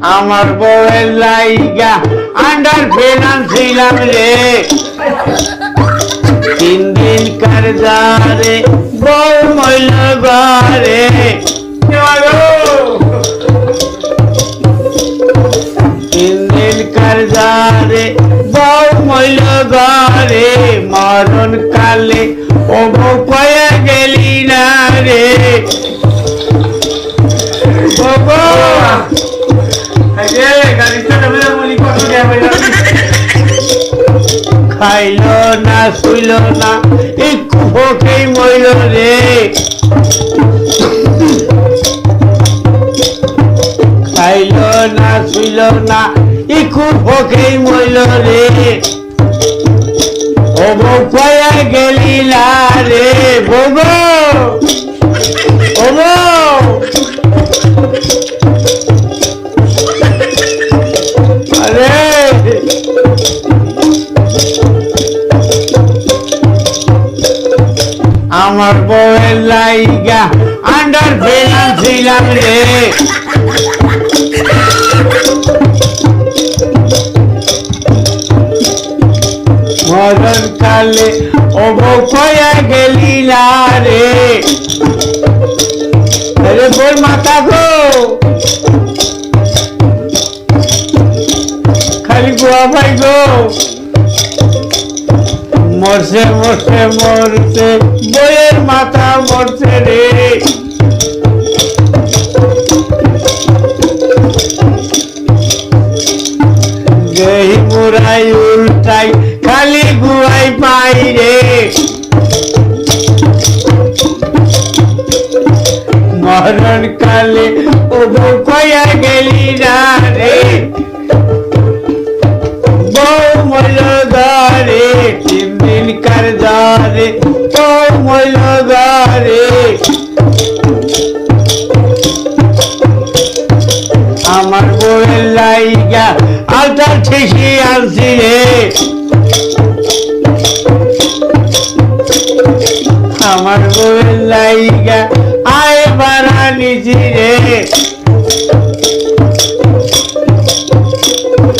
আমার বউয়ের লাইগা আন্ডার ছিলাম রে। তিন দিন কার যারে বউ মইল ঘরে। তিন দিন কার যারে বউ মইল মরণ কালে ও বউ গেলি না রে। বাবা খাইল না, শুইল না এই কুহকেই মইল রে। খাইল না, শুইল না এই কুহকেই মইল রে। ও কয়া গেলি আমার বউয়ের লাইগা আন্ডার ফেলাম ছিলাম রে। মরণ কালে ও বউ কয়া গেলি না রে। আরে বই গো মরছে মরছে মরছে, বইয়ের মাথা মরছে রে। গেই মুরাই উল্টাই, খালি গুয়াই পাই রে। মরণ কালে ও গেলি না গারে আমার বউয়ের লাইগা আলতার ঠেসি আনছি রে। আমার বউয়ের লাইগা আয় বাড়া নিজি রে।